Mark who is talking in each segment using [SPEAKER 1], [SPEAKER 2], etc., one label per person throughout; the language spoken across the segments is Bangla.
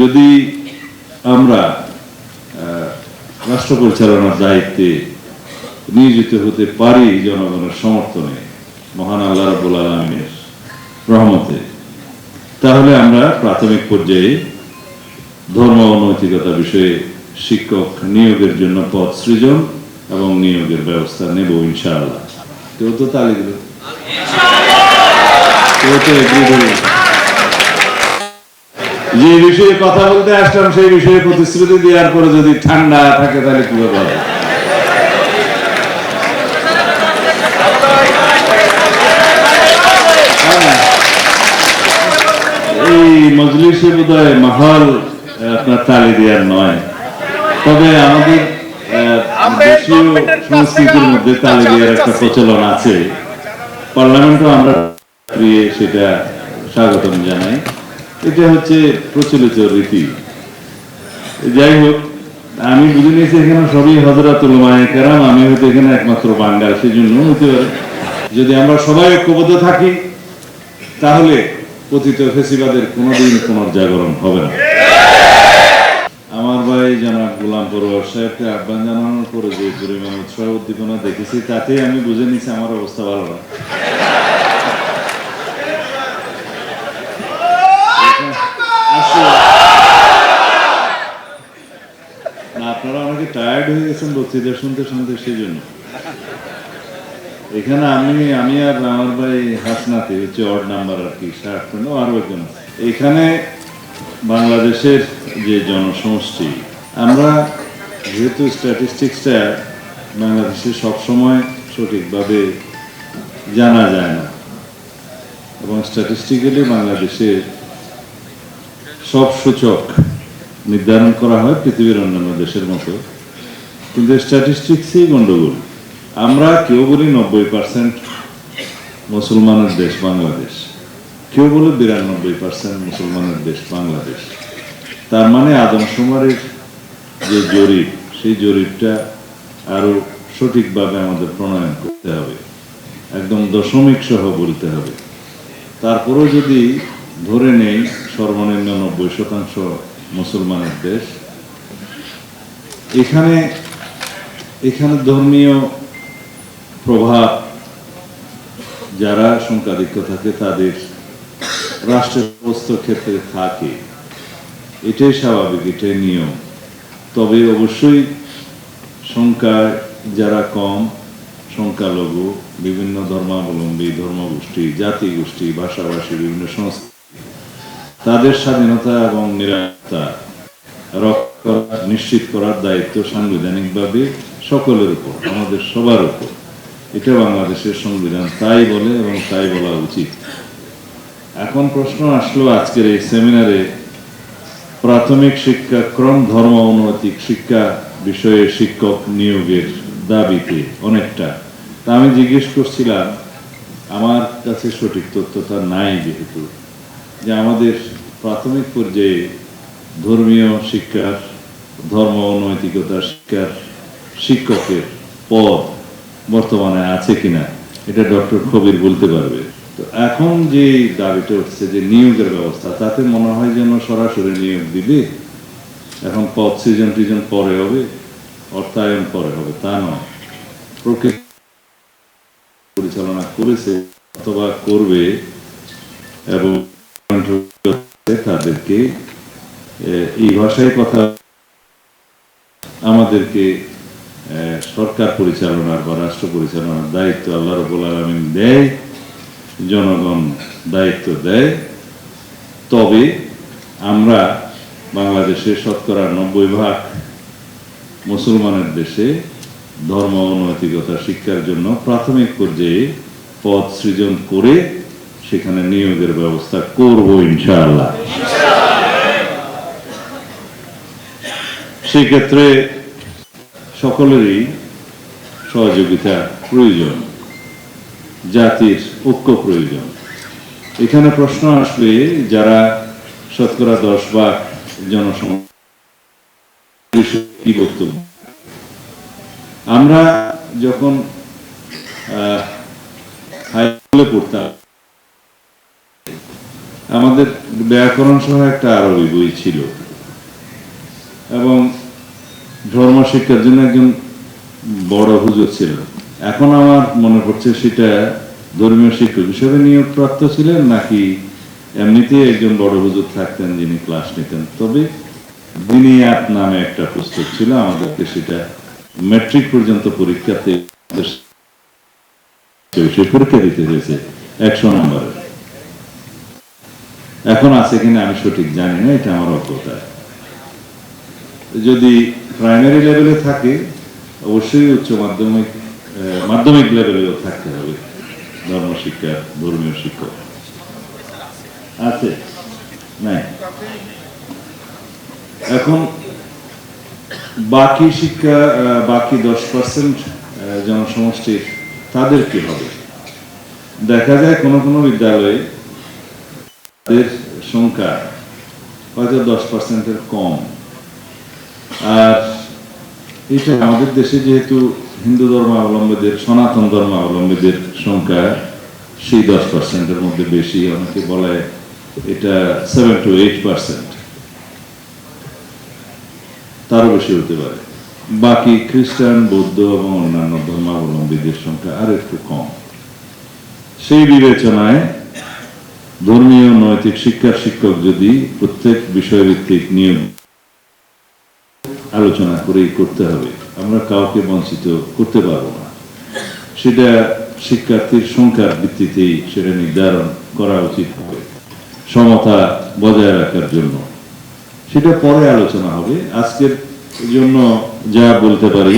[SPEAKER 1] যদি আমরা রাষ্ট্র পরিচালনার দায়িত্বে নিয়োজিত হতে পারি জনগণের সমর্থনে, মহান আল্লাহ রাবুল আলমিনের রহমতে, তাহলে আমরা প্রাথমিক পর্যায়ে ধর্ম ও নৈতিকতা বিষয়ে শিক্ষক নিয়োগের জন্য পদ সৃজন এবং নিয়োগের ব্যবস্থা নেব ইনশাআল্লাহ। কেউ তো তালি কেউ তো দিল যে বিষয়ে কথা বলতে আসলাম সেই বিষয়ে প্রতিশ্রুতি দেওয়ার পরে যদি ঠান্ডা থাকে তাহলে কীভাবে হবে? হ্যাঁ। এই মজলিসে মাহল আপনার তালি দেওয়ার নয়। তবে আমাদের দেশীয় সংস্কৃতির মধ্যে তালি দেওয়ার একটা প্রচলন আছে। পার্লামেন্টও আমরা সেটা স্বাগতম জানাই। এটা হচ্ছে প্রচলিত রীতি। যাই হোক, আমি বুঝে নিয়েছি এখানে সবই হজরতুল মায়েকেরাম আমি হয়তো এখানে একমাত্র বাঙ্গাল সেই জন্য হতে পারে যদি আমরা সবাই ঐক্যবদ্ধ থাকি, তাহলে পতিত ফেসিবাদের কোনোদিন পুনর্জাগরণ হবে না। আমার ভাই জনাব গোলাম পরোয়ার সাহেবকে আহ্বান জানানোর পরে যে পরিমাণ উৎসাহ উদ্দীপনা দেখেছি তাতে আমি বুঝে নিচ্ছি আমার অবস্থা ভালো না আসলে না আপনারা অনেকে টায়ার্ড হয়ে গেছেন বক্তৃতা শুনতে শুনতে সেই জন্য। এখানে আমি আমি আর আমার ভাই হাসনাতে, হচ্ছে অড নাম্বার আর কি ষাট পনেরো আরও একজন। এখানে বাংলাদেশের যে জনসমষ্টি, আমরা যেহেতু স্ট্যাটিস্টিক্সটা বাংলাদেশে সবসময় সঠিকভাবে জানা যায় না, এবং স্ট্যাটিস্টিক্যালি বাংলাদেশের সব সূচক নির্ধারণ করা হয় পৃথিবীর অন্যান্য দেশের মতো কিন্তু স্ট্যাটিস্টিক্সই গন্ডগোল। আমরা কেউ বলি নব্বই পার্সেন্ট মুসলমানের দেশ বাংলাদেশ। কেউ বলে বিরানব্বই পার্সেন্ট মুসলমানের দেশ বাংলাদেশ। তার মানে আদমশুমারির যে জরিপ, সেই জরিপটা আরও সঠিকভাবে আমাদের প্রণয়ন করতে হবে। একদম দশমিক সহ বলতে হবে। তারপরেও যদি ধরে নেই সর্বনিম্ন নব্বই শতাংশ মুসলমানের দেশ, এখানে এখানে ধর্মীয় প্রভাব, যারা সংখ্যাধিক্য থাকে, তাদের রাষ্ট্রের সমস্ত ক্ষেত্রে থাকে। এটাই স্বাভাবিক, এটাই নিয়ম। তবে অবশ্যই সংখ্যায় যারা কম সংখ্যালঘু বিভিন্ন ধর্মাবলম্বী, ধর্মগোষ্ঠী জাতি গোষ্ঠী ভাষাভাষী, বিভিন্ন সংস্কৃতি, তাদের স্বাধীনতা এবং নিরাপত্তা রক্ষা নিশ্চিত করার দায়িত্ব সাংবিধানিকভাবে সকলের উপর, আমাদের সবার উপর। এটা বাংলাদেশের সংবিধান, তাই বলে এবং তাই বলা উচিত। এখন প্রশ্ন আসলো আজকের এই সেমিনারে, প্রাথমিক শিক্ষাক্রম ধর্ম অনৈতিক শিক্ষা বিষয়ে শিক্ষক নিয়োগের দাবিতে অনেকটা। তা আমি জিজ্ঞেস করছিলাম, আমার কাছে সঠিক তথ্যটা নাই যেহেতু, যে আমাদের প্রাথমিক পর্যায়ে ধর্মীয় শিক্ষার, ধর্ম ও নৈতিকতা শিক্ষার শিক্ষকের পদ বর্তমানে আছে কিনা এটা ডক্টর কবির বলতে পারবে। তো এখন যে দাবিটা উঠছে, যে নিয়োগের ব্যবস্থা, তাতে মনে হয় যেন সরাসরি নিয়োগ দিবে। এখন পদ সৃজন টিজন পরে হবে, অর্থায়ন পরে হবে, তা নয়। পরিচালনা করেছে অথবা করবে এবং তাদেরকে এই ভাষায় কথা আমাদেরকে সরকার পরিচালনার বা রাষ্ট্র পরিচালনার দায়িত্ব আল্লাহ রবুল আলমিন দেয়, জনগণ দায়িত্ব দেয়। তবে আমরা বাংলাদেশের শতকরা নব্বই ভাগ মুসলমানের দেশে ধর্ম ও নৈতিকতা শিক্ষার জন্য প্রাথমিক পর্যায়ে পদ সৃজন করে সেখানে নিয়োগের ব্যবস্থা করব ইনশাআল্লাহ। সেক্ষেত্রে সকলেরই সহযোগিতা প্রয়োজন, জাতির ঐক্য প্রয়োজন। এখানে প্রশ্ন আসবে, যারা শতকরা দশ ভাগ বক্তব্য? আমরা যখন পড়তাম, আমাদের ব্যাকরণ সহ একটা আরবি বই ছিল। এবং ধর্ম শিক্ষার জন্য একজন বড় হুজুর ছিলেন। এখন আমার মনে পড়ছে সেটা ধর্মীয় শিক্ষক হিসেবে নিয়োগপ্রাপ্ত ছিলেন নাকি এমনিতেই একজন বড় হুজুর থাকতেন যিনি ক্লাস নিতেন। তবে দিনিয়াত নামে একটা পুস্তক ছিল আমাদেরকে সেটা ম্যাট্রিক পর্যন্ত পরীক্ষাতে পরীক্ষা দিতে হয়েছে একশো নম্বরের এখন আছে কিনা আমি সঠিক জানি না, এটা আমার অজ্ঞতা। যদি প্রাইমারি লেভেলে থাকে, অবশ্যই উচ্চ মাধ্যমিক মাধ্যমিক লেভেলেও থাকতে হবে। ধর্ম শিক্ষা, ধর্মীয় শিক্ষক আছে? নাই? এখন বাকি শিক্ষা বাকি দশ পার্সেন্ট জনসমষ্টির তাদের কি হবে? দেখা যায় কোনো কোনো বিদ্যালয়ে তাদের সংখ্যা হয়তো দশ পার্সেন্টের কম। আর এটা আমাদের দেশে যেহেতু হিন্দু ধর্মাবলম্বীদের, সনাতন ধর্মাবলম্বীদের সংখ্যা সেই দশ পার্সেন্টের মধ্যে বেশি, অনেকে বলে এটা সেভেন টু এইট পার্সেন্ট তারও বেশি হতে পারে। বাকি খ্রিস্টান, বৌদ্ধ এবং অন্যান্য ধর্মাবলম্বীদের সংখ্যা আর একটু কম। সেই বিবেচনায় ধর্মীয় নৈতিক শিক্ষার শিক্ষক যদি প্রত্যেক বিষয়ভিত্তিক নিয়ম আলোচনা করেই করতে হবে। আমরা কাউকে বঞ্চিত করতে পারব না। সেটা শিক্ষার্থীর সংখ্যার ভিত্তিতেই সেটা নির্ধারণ করা উচিত হবে। সমতা বজায় রাখার জন্য। সেটা পরে আলোচনা হবে। আজকের জন্য যা বলতে পারি,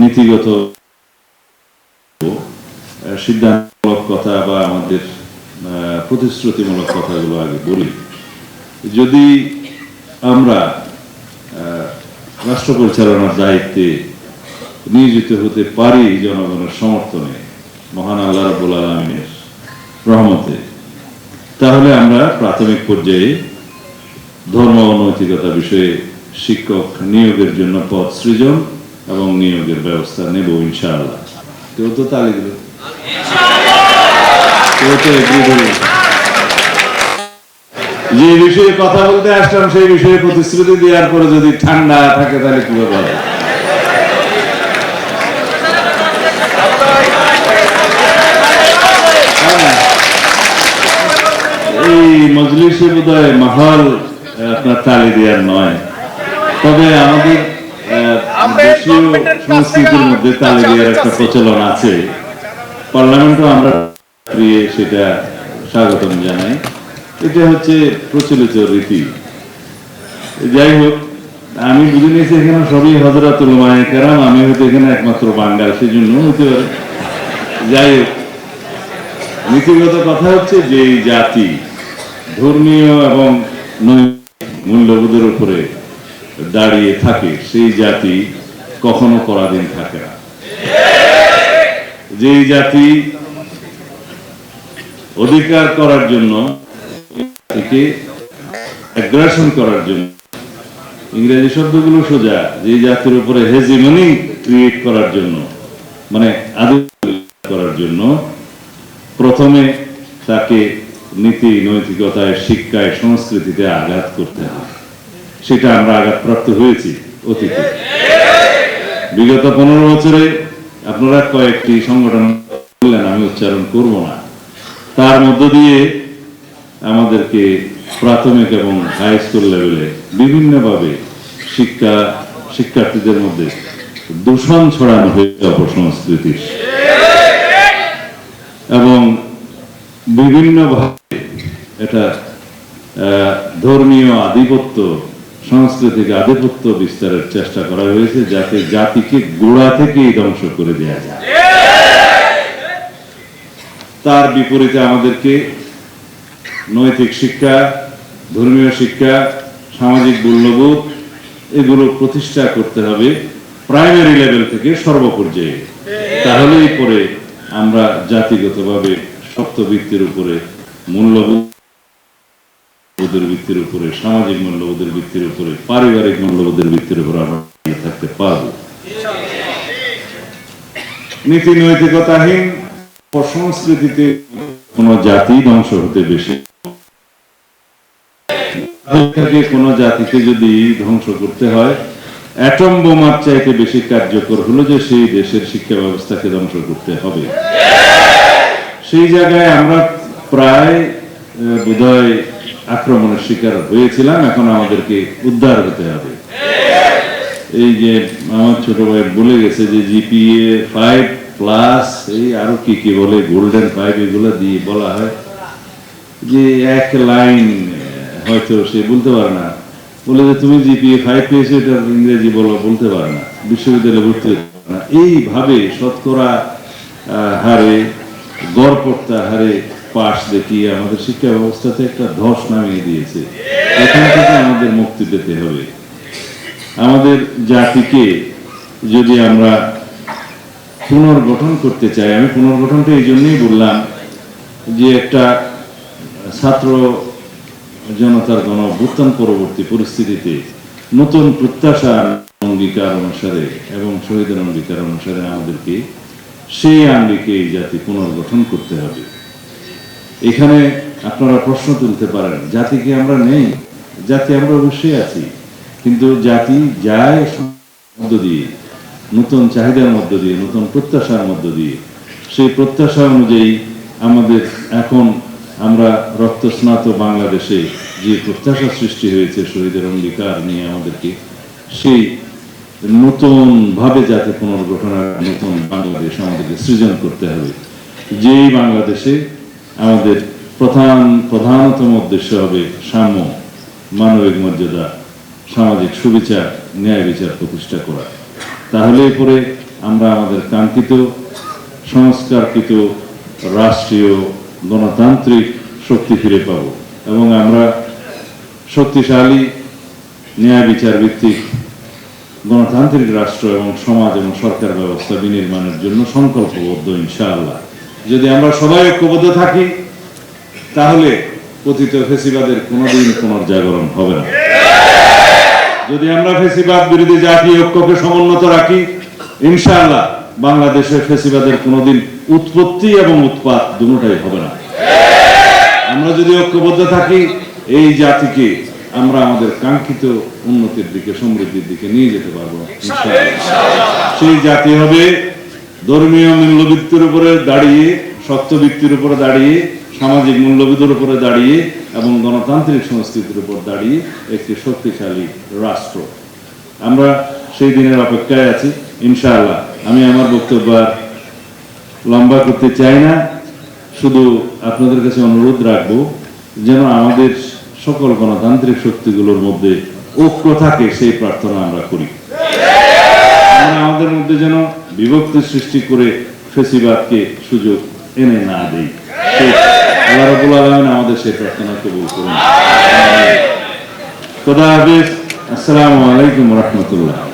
[SPEAKER 1] নীতিগত সিদ্ধান্তমূলক কথা বা আমাদের প্রতিশ্রুতিমূলক কথাগুলো আগে বলি। যদি আমরা রাষ্ট্র পরিচালনার দায়িত্বে নিয়োজিত হতে পারি জনগণের সমর্থনে, মহান আল্লাহ রাবুল আলমিনের রহমতে। তাহলে আমরা প্রাথমিক পর্যায়ে ধর্ম ও নৈতিকতা বিষয়ে শিক্ষক নিয়োগের জন্য পদ সৃজন এবং নিয়োগের ব্যবস্থা নেব ইনশাআল্লাহ। কেউ তো তালি কেউ তো দিল যে বিষয়ে কথা বলতে আসলাম সেই বিষয়ে প্রতিশ্রুতি দেওয়ার পরে যদি ঠান্ডা থাকে তাহলে কি হবে? হ্যাঁ। এই মজলিসে বোধহয় মাহল আপনার তালি দেওয়ার নয়। তবে আমাদের দেশীয় সংস্কৃতির মধ্যে তালি দেওয়ার একটা প্রচলন আছে। পার্লামেন্টও আমরা সেটা স্বাগতম জানাই। এটা হচ্ছে প্রচলিত রীতি। যাই হোক, আমি বুঝে নিয়েছি এখানে সবই হজরতুল মায়ে কেরাম, আমি হয়তো এখানে একমাত্র বাঙ্গাল সেই জন্য হতে পারে যাই হোক। নীতিগত কথা হচ্ছে যে জাতি ধর্মীয় এবং মূল্যবোধের উপরে দাঁড়িয়ে থাকে, সেই জাতি কখনো পরাধীন থাকে না। যেই জাতি অধিকার করার জন্য একে অ্যাগ্রাসন করার জন্য। ইংরেজি শব্দগুলো সোজা, যে জাতির উপরে হেজিমনি ক্রিয়েট করার জন্য মানে করার জন্য, প্রথমে তাকে নীতি, নৈতিকতায়, শিক্ষায়, সংস্কৃতিতে আঘাত করতে হয়। সেটা আমরা আঘাতপ্রাপ্ত হয়েছি অতীতে। বিগত পনেরো বছরে আপনারা কয়েকটি সংগঠন বললেন, আমি উচ্চারণ করব না। তার মধ্য দিয়ে আমাদেরকে প্রাথমিক এবং হাই স্কুল লেভেলে বিভিন্নভাবে শিক্ষা, শিক্ষার্থীদের মধ্যে দূষণ ছড়ানো হয়েছে অপসংস্কৃতির। এবং বিভিন্নভাবে এটা ধর্মীয় আধিপত্য, সাংস্কৃতিক আধিপত্য বিস্তারের চেষ্টা করা হয়েছে যাতে জাতিকে গোড়া থেকেই ধ্বংস করে দেওয়া যায়। তার বিপরীতে আমাদেরকে নৈতিক শিক্ষা, ধর্মীয় শিক্ষা, সামাজিক মূল্যবোধ, এগুলো প্রতিষ্ঠা করতে হবে প্রাইমারি লেভেল থেকে সর্বপর্যায়ে। তাহলেই পরে আমরা জাতিগতভাবে শক্ত ভিত্তির উপরে মূল্যবোধ মূল্যবোধের ভিত্তির উপরে, সামাজিক মূল্যবোধের ভিত্তির উপরে, পারিবারিক মূল্যবোধের ভিত্তির উপরে আমরা থাকতে পারব। নীতি নৈতিকতাহীন সংস্কৃতিতে কোন জাতি ধ্বংস হতে বেশি। কোনো জাতিকে যদি ধ্বংস করতে হয়, অ্যাটম বোমার চাইতে বেশি কার্যকর হলো যে সেই দেশের শিক্ষা ব্যবস্থাকে ধ্বংস করতে হবে। সেই জায়গায় আমরা প্রায় বোধহয় আক্রমণের শিকার হয়েছিলাম, এখন আমাদেরকে উদ্ধার হতে হবে। এই যে আমার ছোট ভাই বলে গেছে যে জিপিএ ফাইভ প্লাস এই আরও কি কি বলে গোল্ডেন পাইপ এগুলো দিয়ে বলা হয়। যে এক লাইন হয়তো সে বলতে পারে না। বলে যে তুমি জিপিএ ফাইভ পেয়েছ, এটা ইংরেজি বলো, বলতে পারে না। বিশ্ববিদ্যালয়ে ভর্তি হতে পারে না। এইভাবে শতকরা হারে, গড়পড়তা হারে পাশ দেখিয়ে আমাদের শিক্ষা ব্যবস্থাতে একটা ধস নামিয়ে দিয়েছে। এখান থেকে আমাদের মুক্তি পেতে হবে। আমাদের জাতিকে যদি আমরা পুনর্গঠন করতে চাই। আমি পুনর্গঠনটা এই জন্যই বললাম যে একটা ছাত্র জনতার গণ অভ্যুত্থান পরবর্তী পরিস্থিতিতে নতুন প্রত্যাশার অঙ্গীকার অনুসারে এবং শহীদের অঙ্গীকার অনুসারে আমাদেরকে সেই আঙ্গিকে এই জাতি পুনর্গঠন করতে হবে। এখানে আপনারা প্রশ্ন তুলতে পারেন, জাতি কি আমরা নেই? জাতি আমরা অবশ্যই আছি, কিন্তু জাতি যায় মধ্য দিয়ে। নতুন চাহিদার মধ্য দিয়ে, নতুন প্রত্যাশার মধ্য দিয়ে। সেই প্রত্যাশা অনুযায়ী আমাদের এখন আমরা রক্ত রক্তস্নাত বাংলাদেশে যে প্রত্যাশা সৃষ্টি হয়েছে শহীদের অঙ্গীকার নিয়ে আমাদেরকে, সেই নতুন ভাবে যাতে পুনর্গঠনের নতুন বাংলাদেশ আমাদেরকে সৃজন করতে হবে। যেই বাংলাদেশে আমাদের প্রধান, প্রধানতম উদ্দেশ্য হবে সাম্য, মানবিক মর্যাদা, সামাজিক সুবিচার, ন্যায় বিচার প্রতিষ্ঠা করা। তাহলে পরে আমরা আমাদের কাঙ্ক্ষিত, সংস্কারকৃত রাষ্ট্রীয় গণতান্ত্রিক শক্তি ফিরে পাব এবং আমরা শক্তিশালী ন্যায় বিচার ভিত্তিক গণতান্ত্রিক রাষ্ট্র এবং সমাজ এবং সরকার ব্যবস্থা বিনির্মাণের জন্য সংকল্পবদ্ধ, ইনশাআল্লাহ। যদি আমরা সবাই ঐক্যবদ্ধ থাকি, তাহলে কথিত ফেসিবাদের কোনোদিন পুনর্জাগরণ হবে না। যদি আমরা ফেসিবাদ বিরোধী জাতীয় ঐক্যকে সমুন্নত রাখি, ইনশাআল্লাহ বাংলাদেশের ফেসিবাদের কোনোদিন উৎপত্তি এবং উৎপাদ দুটোটাই হবে না। আমরা যদি ঐক্যবদ্ধ থাকি, এই জাতিকে আমরা আমাদের কাঙ্ক্ষিত উন্নতির দিকে, সমৃদ্ধির দিকে নিয়ে যেতে পারব সেই জাতি হবে ধর্মীয় মূল্যবৃত্তির উপরে দাঁড়িয়ে, সত্য সত্যবৃত্তির উপরে দাঁড়িয়ে সামাজিক মূল্যবোধের উপরে দাঁড়িয়ে এবং গণতান্ত্রিক সংস্কৃতির উপর দাঁড়িয়ে একটি শক্তিশালী রাষ্ট্র। আমরা সেই দিনের অপেক্ষায় আছি, ইনশাআল্লাহ। আমি আমার বক্তব্য লম্বা করতে চাই না। শুধু আপনাদের কাছে অনুরোধ রাখব যেন আমাদের সকল গণতান্ত্রিক শক্তিগুলোর মধ্যে ঐক্য থাকে, সেই প্রার্থনা আমরা করি। আমাদের মধ্যে যেন বিভক্তি সৃষ্টি করে ফেসিবাদকে সুযোগ এনে না সেই আল্লাহ আমাদের সেই প্রার্থনা কবুল করুন। খোদা আসসালামু আলাইকুম রহমতুল্লাহ।